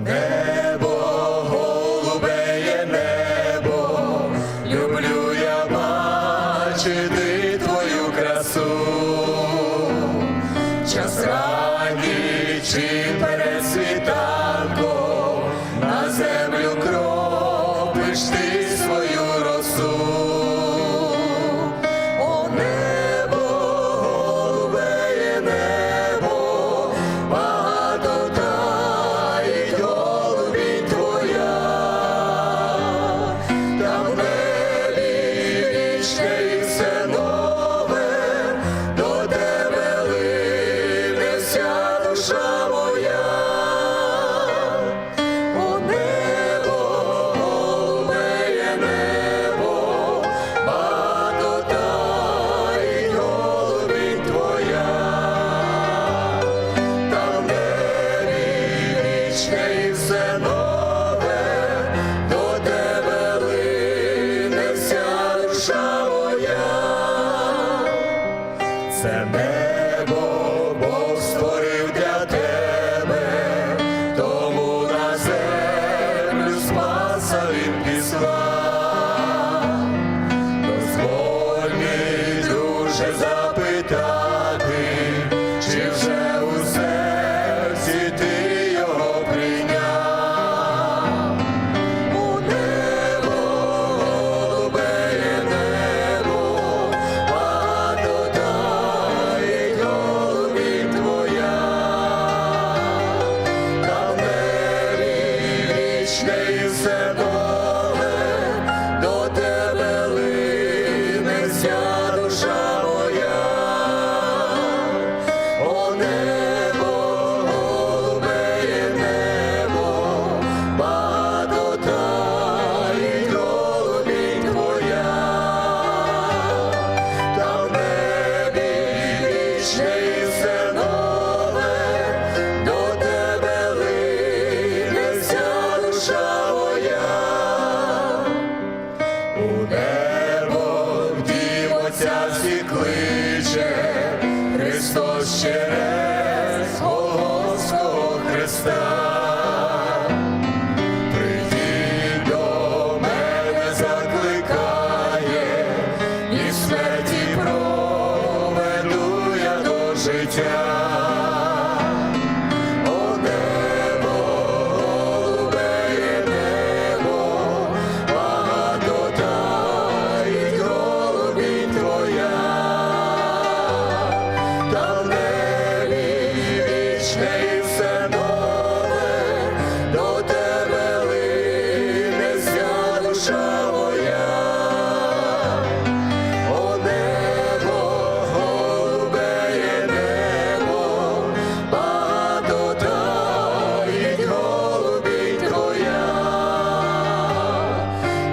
небо, голубеє небо, люблю я бачити твою красу, час ранній чи на землю кропиш ти свою росу. Це небо Бог створив для тебе, тому на землю спаса він післа, дозволь запитати, чи вже у серці ти. Krishna. життя. О небо, голубе небо, багато й голубі твоя, там вічне і все.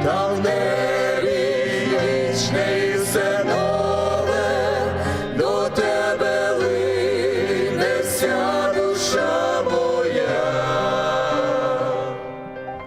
давне річний.